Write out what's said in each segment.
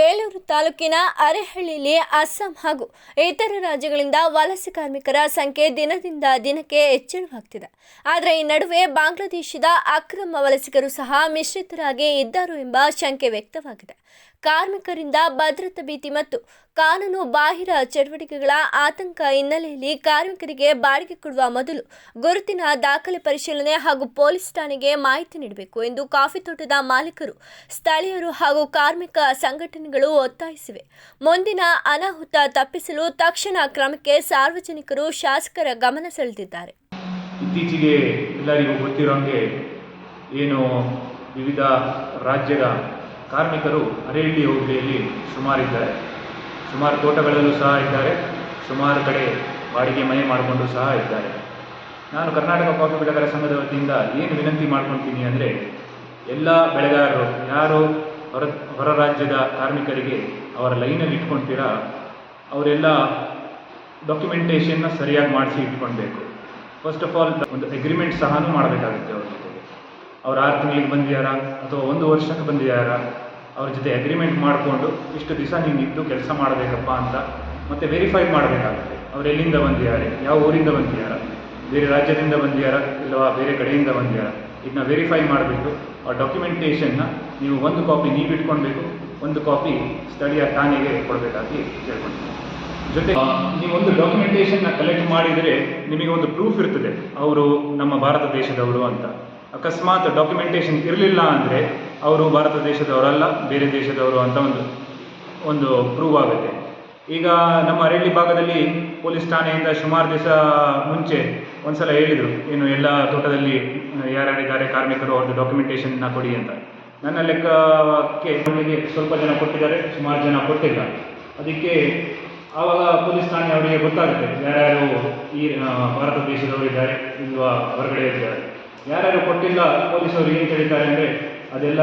ಬೇಲೂರು ತಾಲೂಕಿನ ಅರೆಹಳ್ಳಿಯಲ್ಲಿ ಅಸ್ಸಾಂ ಹಾಗೂ ಇತರ ರಾಜ್ಯಗಳಿಂದ ವಲಸೆ ಕಾರ್ಮಿಕರ ಸಂಖ್ಯೆ ದಿನದಿಂದ ದಿನಕ್ಕೆ ಹೆಚ್ಚಳವಾಗ್ತಿದೆ. ಆದರೆ ಈ ನಡುವೆ ಬಾಂಗ್ಲಾದೇಶದ ಅಕ್ರಮ ವಲಸಿಗರು ಸಹ ಮಿಶ್ರಿತರಾಗಿ ಇದ್ದರು ಎಂಬ ಶಂಕೆ ವ್ಯಕ್ತವಾಗಿದೆ. ಕಾರ್ಮಿಕರಿಂದ ಭದ್ರತಾ ಭೀತಿ ಮತ್ತು ಕಾನೂನು ಬಾಹಿರ ಚಟುವಟಿಕೆಗಳ ಆತಂಕ ಹಿನ್ನೆಲೆಯಲ್ಲಿ ಕಾರ್ಮಿಕರಿಗೆ ಬಾಡಿಗೆ ಕೊಡುವ ಮೊದಲು ಗುರುತಿನ ದಾಖಲೆ ಪರಿಶೀಲನೆ ಹಾಗೂ ಪೊಲೀಸ್ ಠಾಣೆಗೆ ಮಾಹಿತಿ ನೀಡಬೇಕು ಎಂದು ಕಾಫಿ ತೋಟದ ಮಾಲೀಕರು, ಸ್ಥಳೀಯರು ಹಾಗೂ ಕಾರ್ಮಿಕ ಸಂಘಟನೆಗಳು ಒತ್ತಾಯಿಸಿವೆ. ಮುಂದಿನ ಅನಾಹುತ ತಪ್ಪಿಸಲು ತಕ್ಷಣ ಕ್ರಮಕ್ಕೆ ಸಾರ್ವಜನಿಕರು ಶಾಸಕರ ಗಮನ ಸೆಳೆದಿದ್ದಾರೆ. ಇತ್ತೀಚೆಗೆ ಎಲ್ಲರಿಗೂ ಗೊತ್ತಿರೋಂಗೆ, ಏನು ವಿವಿಧ ರಾಜ್ಯದ ಕಾರ್ಮಿಕರು ಅರೇಹಳ್ಳಿ ಹೋಬಳಿಯಲ್ಲಿ ಸುಮಾರಿದ್ದಾರೆ. ಸುಮಾರು ತೋಟಗಳಲ್ಲೂ ಸಹ ಇದ್ದಾರೆ. ಸುಮಾರು ಕಡೆ ಬಾಡಿಗೆ ಮನೆ ಮಾಡಿಕೊಂಡು ಸಹ ಇದ್ದಾರೆ. ನಾನು ಕರ್ನಾಟಕ ಕಾಫಿ ಬೆಳೆಗಾರ ಸಂಘದ ವತಿಯಿಂದ ಏನು ವಿನಂತಿ ಮಾಡ್ಕೊತೀನಿ ಅಂದರೆ, ಎಲ್ಲ ಬೆಳೆಗಾರರು, ಯಾರು ಹೊರ ಹೊರ ರಾಜ್ಯದ ಕಾರ್ಮಿಕರಿಗೆ ಅವರ ಲೈನಲ್ಲಿ ಇಟ್ಕೊಳ್ತೀರಾ ಅವರೆಲ್ಲ ಡಾಕ್ಯುಮೆಂಟೇಷನ್ನ ಸರಿಯಾಗಿ ಮಾಡಿಸಿ ಇಟ್ಕೊಳ್ಬೇಕು. ಫಸ್ಟ್ ಆಫ್ ಆಲ್ ಒಂದು ಅಗ್ರಿಮೆಂಟ್ ಸಹ ಮಾಡಬೇಕಾಗುತ್ತೆ ಅವ್ರ ಅವ್ರು ಆರು ತಿಂಗಳಿಗೆ ಬಂದಿದ್ದಾರಾ ಅಥವಾ ಒಂದು ವರ್ಷಕ್ಕೆ ಬಂದಿದ್ದಾರಾ ಅವ್ರ ಜೊತೆ ಅಗ್ರಿಮೆಂಟ್ ಮಾಡಿಕೊಂಡು ಇಷ್ಟು ದಿವಸ ನೀನು ಇದ್ದು ಕೆಲಸ ಮಾಡಬೇಕಪ್ಪ ಅಂತ ಮತ್ತೆ ವೆರಿಫೈ ಮಾಡಬೇಕಾಗುತ್ತೆ. ಅವ್ರು ಎಲ್ಲಿಂದ ಬಂದಿದ್ದಾರೆ ಯಾವ ಊರಿಂದ ಬಂದಿದ್ದಾರಾ ಬೇರೆ ರಾಜ್ಯದಿಂದ ಬಂದಿದ್ದಾರಾ ಇಲ್ಲವಾ ಬೇರೆ ಕಡೆಯಿಂದ ಬಂದಿದ್ದಾರಾ ಇದನ್ನ ವೆರಿಫೈ ಮಾಡಿಬಿಟ್ಟು ಆ ಡಾಕ್ಯುಮೆಂಟೇಷನ್ನ ನೀವು ಒಂದು ಕಾಪಿ ನೀವು ಇಟ್ಕೊಳ್ಬೇಕು, ಒಂದು ಕಾಪಿ ಸ್ಥಳೀಯ ಠಾಣೆಗೆ ಕೊಡಬೇಕಾಗಿ ಕೇಳ್ಕೊಳ್ತೀನಿ ಜೊತೆ ನೀವು ಒಂದು ಡಾಕ್ಯುಮೆಂಟೇಷನ್ನ ಕಲೆಕ್ಟ್ ಮಾಡಿದರೆ ನಿಮಗೆ ಒಂದು ಪ್ರೂಫ್ ಇರ್ತದೆ. ಅವರು ನಮ್ಮ ಭಾರತ ದೇಶದವರು ಅಂತ. ಅಕಸ್ಮಾತ್ ಡಾಕ್ಯುಮೆಂಟೇಷನ್ ಇರಲಿಲ್ಲ ಅಂದರೆ ಅವರು ಭಾರತ ದೇಶದವರಲ್ಲ, ಬೇರೆ ದೇಶದವರು ಅಂತ ಒಂದು ಒಂದು ಪ್ರೂವ್ ಆಗುತ್ತೆ. ಈಗ ನಮ್ಮ ಅರಳ್ಳಿ ಭಾಗದಲ್ಲಿ ಪೊಲೀಸ್ ಠಾಣೆಯಿಂದ ಸುಮಾರು ದಿವಸ ಮುಂಚೆ ಒಂದ್ಸಲ ಹೇಳಿದರು, ಏನು ಎಲ್ಲ ತೋಟದಲ್ಲಿ ಯಾರ್ಯಾರಿದ್ದಾರೆ ಕಾರ್ಮಿಕರು ಅವ್ರದ್ದು ಡಾಕ್ಯುಮೆಂಟೇಷನ್ನ ಕೊಡಿ ಅಂತ. ನನ್ನ ಲೆಕ್ಕಕ್ಕೆ ನಮಗೆ ಸ್ವಲ್ಪ ಜನ ಕೊಟ್ಟಿದ್ದಾರೆ, ಸುಮಾರು ಜನ ಕೊಟ್ಟಿಲ್ಲ. ಅದಕ್ಕೆ ಆವಾಗ ಪೊಲೀಸ್ ಠಾಣೆ ಅವರಿಗೆ ಗೊತ್ತಾಗುತ್ತೆ, ಯಾರ್ಯಾರು ಈ ಭಾರತ ದೇಶದವರು ಇದ್ದಾರೆ ಇಲ್ವಾ ಹೊರಗಡೆ ಇದ್ದಾರೆ. ಯಾರ್ಯಾರು ಕೊಟ್ಟಿಲ್ಲ ಪೊಲೀಸರು ಏನು ಕೇಳಿದ್ದಾರೆ ಅಂದರೆ ಅದೆಲ್ಲ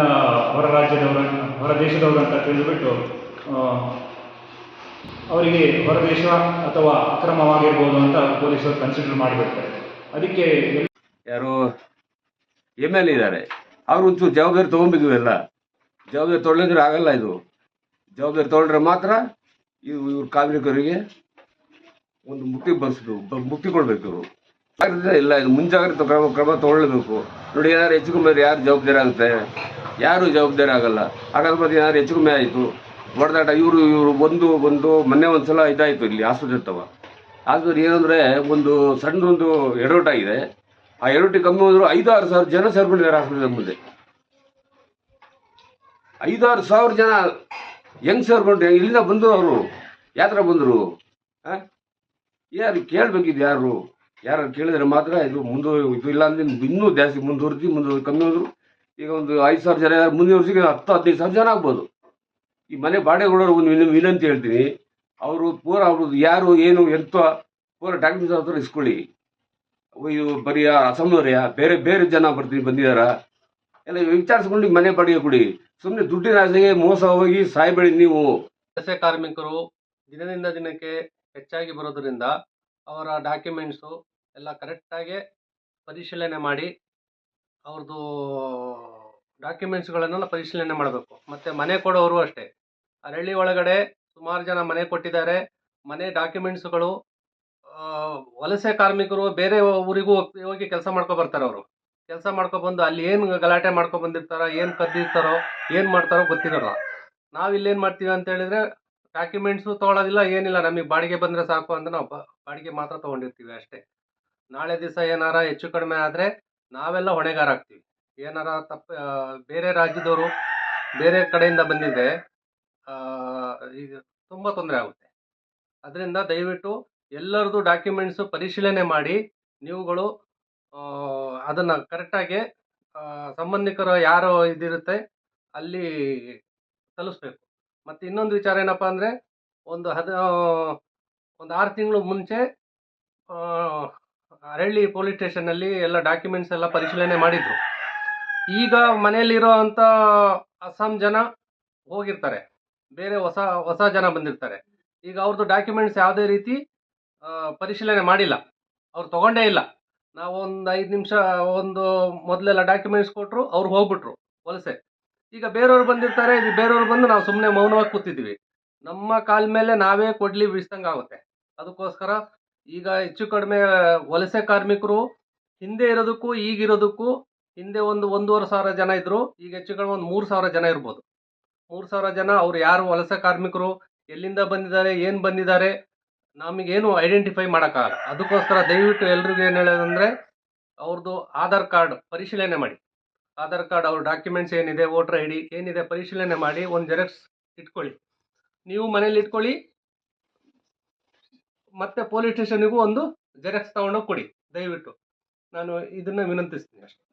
ಹೊರ ರಾಜ್ಯದವರ, ಹೊರ ದೇಶದವರು ಅಂತ ತಿಳಿದುಬಿಟ್ಟು ಅವರಿಗೆ ಹೊರದೇಶ ಅಥವಾ ಅಕ್ರಮವಾಗಿರ್ಬೋದು ಅಂತ ಪೊಲೀಸರು ಕನ್ಸಿಡರ್ ಮಾಡಿಬಿಡ್ತಾರೆ. ಅದಕ್ಕೆ ಯಾರು ಎಂ ಎಲ್ ಇದ್ದಾರೆ. ಅವ್ರು ಒಂಚೂರು ಜವಾಬ್ದಾರಿ ತೊಗೊಬೇಕು ಎಲ್ಲ. ಜವಾಬ್ದಾರಿ ತೊಳೆದ್ರೆ ಆಗಲ್ಲ ಇದು. ಜವಾಬ್ದಾರಿ ತೊಗೊಂಡ್ರೆ ಮಾತ್ರ ಇವು ಇವ್ರ ಕಾರ್ಮಿಕರಿಗೆ ಒಂದು ಮುಕ್ತಿ ಬಸ್ದು ಮುಕ್ತಿ ಕೊಡಬೇಕು ಇವರು. ಇಲ್ಲ, ಇದು ಮುಂಜಾಗ್ರತೆ ಕ್ರಮ ಕ್ರಮ ತೊಗೊಳ್ಬೇಕು. ನೋಡಿ, ಏನಾದ್ರು ಹೆಚ್ಚು ಯಾರು ಜವಾಬ್ದಾರಿ ಆಗುತ್ತೆ? ಯಾರು ಜವಾಬ್ದಾರಿ ಆಗಲ್ಲ? ಅಕಸ್ಮಾತ್ ಏನಾದ್ರು ಹೆಚ್ಚು ಕಮ್ಮಿ ಆಯಿತು. ಹೊಡೆದಾಟ ಇವರು ಇವರು ಒಂದು ಒಂದು ಮೊನ್ನೆ ಒಂದು ಸಲ ಇದಾಯಿತು ಇಲ್ಲಿ ಆಸ್ಪತ್ರೆ ತವ ಆಸ್ಪತ್ರೆ ಏನಂದರೆ ಒಂದು ಸಣ್ಣದೊಂದು ಇದೆ. ಆ ಎಡೋಟಿ ಕಮ್ಮಿ ಹೋದ್ರು ಆರು ಸಾವಿರ ಜನ ಸೇರ್ಕೊಂಡಿದ್ದಾರೆ ಆಸ್ಪತ್ರೆ ಮುಂದೆ. ಐದಾರು ಸಾವಿರ ಜನ ಹೆಂಗ್ ಸೇರ್ಕೊಂಡ್ರೆ? ಇಲ್ಲಿಂದ ಬಂದರು ಅವರು. ಯಾತ್ರ ಬಂದರು. ಯಾರು ಕೇಳಬೇಕಿದ್ದು ಯಾರು? ಯಾರು ಕೇಳಿದ್ರೆ ಮಾತ್ರ ಇದು ಮುಂದೆ ಇದು ಇಲ್ಲ ಅಂದ್ರೆ ಇನ್ನೂ ಜಾಸ್ತಿ ಮುಂದುವರಿಸಿ ಮುಂದೆ ಕಮ್ಮಿ ಹೋದ್ರು. ಈಗ ಒಂದು ಐದು ಸಾವಿರ ಜನ ಮುಂದಿನ ವರ್ಷಕ್ಕೆ ಹತ್ತು, ಹದಿನೈದು ಸಾವಿರ ಜನ ಆಗ್ಬೋದು. ಈ ಮನೆ ಬಾಡಿಗೆಗಳವ್ರು ಒಂದು ವಿನ- ವಿನಂತಿ ಹೇಳ್ತೀನಿ. ಅವರು ಪೂರ ಅವ್ರದ್ದು ಯಾರು, ಏನು, ಎಂತ ಪೂರ ಡಾಕ್ಯುಮೆಂಟ್ಸ್ ಹತ್ರ ಇಸ್ಕೊಳ್ಳಿ. ಇದು ಬರೀ ಅಸಂನವರೆಯ ಬೇರೆ ಬೇರೆ ಜನ ಬರ್ತೀನಿ ಬಂದಿದಾರ. ಎಲ್ಲ ವಿಚಾರಿಸ್ಕೊಂಡು ಮನೆ ಬಾಡಿಗೆ ಕೊಡಿ. ಸುಮ್ಮನೆ ದುಡ್ಡಿನ ಆಸೆಗೆ ಮೋಸ ಹೋಗಿ ಸಾಯ್ಬೇಡಿ ನೀವು. ವಲಸೆ ಕಾರ್ಮಿಕರು ದಿನದಿಂದ ದಿನಕ್ಕೆ ಹೆಚ್ಚಾಗಿ ಬರೋದರಿಂದ ಅವರ ಡಾಕ್ಯುಮೆಂಟ್ಸು ಎಲ್ಲ ಕರೆಕ್ಟಾಗಿ ಪರಿಶೀಲನೆ ಮಾಡಿ ಅವ್ರದ್ದು ಡಾಕ್ಯುಮೆಂಟ್ಸ್ಗಳನ್ನೆಲ್ಲ ಪರಿಶೀಲನೆ ಮಾಡಬೇಕು. ಮತ್ತು ಮನೆ ಕೊಡೋರು ಅಷ್ಟೇ. ಅರಳ್ಳಿ ಒಳಗಡೆ ಸುಮಾರು ಜನ ಮನೆ ಕೊಟ್ಟಿದ್ದಾರೆ. ಮನೆ ಡಾಕ್ಯುಮೆಂಟ್ಸ್ಗಳು ವಲಸೆ ಕಾರ್ಮಿಕರು ಬೇರೆ ಊರಿಗೂ ಹೋಗಿ ಹೋಗಿ ಕೆಲಸ ಮಾಡ್ಕೊಬರ್ತಾರೆ ಅವರು. ಕೆಲಸ ಮಾಡ್ಕೊಬಂದು ಅಲ್ಲಿ ಏನು ಗಲಾಟೆ ಮಾಡ್ಕೊ ಬಂದಿರ್ತಾರೋ, ಏನು ಕದ್ದಿರ್ತಾರೋ, ಏನು ಮಾಡ್ತಾರೋ ಗೊತ್ತಿರಲ್ಲ. ನಾವು ಇಲ್ಲೇನು ಮಾಡ್ತೀವಿ ಅಂತ ಹೇಳಿದ್ರೆ ಡಾಕ್ಯುಮೆಂಟ್ಸು ತೊಗೊಳೋದಿಲ್ಲ, ಏನಿಲ್ಲ, ನಮಗೆ ಬಾಡಿಗೆ ಬಂದರೆ ಸಾಕು ಅಂತ ನಾವು ಬಾಡಿಗೆ ಮಾತ್ರ ತೊಗೊಂಡಿರ್ತೀವಿ ಅಷ್ಟೇ. ನಾಳೆ ದಿವಸ ಏನಾರ ಹೆಚ್ಚು ಕಡಿಮೆ ಆದರೆ ನಾವೆಲ್ಲ ಹೊಣೆಗಾರ ಆಗ್ತೀವಿ ಏನಾರ ತಪ್ಪು ಬೇರೆ ರಾಜ್ಯದವರು ಬೇರೆ ಕಡೆಯಿಂದ ಬಂದಿದ್ದರೆ ಈಗ ತುಂಬ ತೊಂದರೆ ಆಗುತ್ತೆ. ಅದರಿಂದ ದಯವಿಟ್ಟು ಎಲ್ಲರದು ಡಾಕ್ಯುಮೆಂಟ್ಸು ಪರಿಶೀಲನೆ ಮಾಡಿ, ನೀವುಗಳು ಅದನ್ನು ಕರೆಕ್ಟಾಗಿ ಸಂಬಂಧಿಕರು ಯಾರು ಇದಿರುತ್ತೆ ಅಲ್ಲಿ ತಲುಪಿಸ್ಬೇಕು ಮತ್ತು ಇನ್ನೊಂದು ವಿಚಾರ ಏನಪ್ಪ ಅಂದರೆ, ಒಂದು ಹದ ಒಂದು ಆರು ತಿಂಗಳು ಮುಂಚೆ ಅರಳ್ಳಿ ಪೊಲೀಸ್ ಸ್ಟೇಷನಲ್ಲಿ ಎಲ್ಲ ಡಾಕ್ಯುಮೆಂಟ್ಸ್ ಎಲ್ಲ ಪರಿಶೀಲನೆ ಮಾಡಿದರು. ಈಗ ಮನೆಯಲ್ಲಿರೋ ಅಂಥ ಅಸ್ಸಾಂ ಜನ ಹೋಗಿರ್ತಾರೆ. ಬೇರೆ ಹೊಸ ಹೊಸ ಜನ ಬಂದಿರ್ತಾರೆ. ಈಗ ಅವ್ರದ್ದು ಡಾಕ್ಯುಮೆಂಟ್ಸ್ ಯಾವುದೇ ರೀತಿ ಪರಿಶೀಲನೆ ಮಾಡಿಲ್ಲ. ಅವ್ರು ತಗೊಂಡೇ ಇಲ್ಲ. ನಾವು ಒಂದು ಐದು ನಿಮಿಷ, ಒಂದು ಮೊದಲೆಲ್ಲ ಡಾಕ್ಯುಮೆಂಟ್ಸ್ ಕೊಟ್ಟರು ಅವ್ರು ಹೋಗ್ಬಿಟ್ರು ವಲಸೆ. ಈಗ ಬೇರೆಯವ್ರು ಬಂದಿರ್ತಾರೆ ಇದು ಬೇರೆಯವ್ರು ಬಂದು ನಾವು ಸುಮ್ಮನೆ ಮೌನವಾಗಿ ಕೂತಿದ್ವಿ ನಮ್ಮ ಕಾಲ ಮೇಲೆ ನಾವೇ ಕೊಡ್ಲಿ ಬೀಸ್ದಂಗೆ ಆಗುತ್ತೆ ಅದಕ್ಕೋಸ್ಕರ ಈಗ ಹೆಚ್ಚು ಕಡಿಮೆ ವಲಸೆ ಕಾರ್ಮಿಕರು, ಹಿಂದೆ ಇರೋದಕ್ಕೂ ಈಗಿರೋದಕ್ಕೂ ಹಿಂದೆ ಒಂದು ಒಂದೂವರೆ ಸಾವಿರ ಜನ ಇದ್ದರು ಈಗ ಹೆಚ್ಚು ಕಡಿಮೆ ಒಂದು ಮೂರು ಸಾವಿರ ಜನ ಇರ್ಬೋದು. ಮೂರು ಸಾವಿರ ಜನ ಅವ್ರು ಯಾರು ವಲಸೆ ಕಾರ್ಮಿಕರು, ಎಲ್ಲಿಂದ ಬಂದಿದ್ದಾರೆ, ಏನು ಬಂದಿದ್ದಾರೆ, ನಮಗೇನು ಐಡೆಂಟಿಫೈ ಮಾಡೋಕ್ಕಾಗಲ್ಲ. ಅದಕ್ಕೋಸ್ಕರ ದಯವಿಟ್ಟು ಎಲ್ರಿಗೂ ಏನು ಹೇಳೋದಂದರೆ ಅವ್ರದ್ದು ಆಧಾರ್ ಕಾರ್ಡ್ ಪರಿಶೀಲನೆ ಮಾಡಿ. ಆಧಾರ್ ಕಾರ್ಡ್ ಅವ್ರ ಡಾಕ್ಯುಮೆಂಟ್ಸ್ ಏನಿದೆ, ವೋಟರ್ ಐ ಡಿ ಏನಿದೆ ಪರಿಶೀಲನೆ ಮಾಡಿ, ಒಂದು ಜೆರಾಕ್ಸ್ ಇಟ್ಕೊಳ್ಳಿ. ನೀವು ಮನೇಲಿ ಇಟ್ಕೊಳ್ಳಿ ಮತ್ತೆ ಪೊಲೀಸ್ ಸ್ಟೇಷನ್ಗೂ ಒಂದು ಜೆರಾಕ್ಸ್ ತಗೊಂಡೋಗಿ ಕೊಡಿ. ದಯವಿಟ್ಟು. ನಾನು ಇದನ್ನ ವಿನಂತಿಸ್ತೀನಿ ಅಷ್ಟೇ.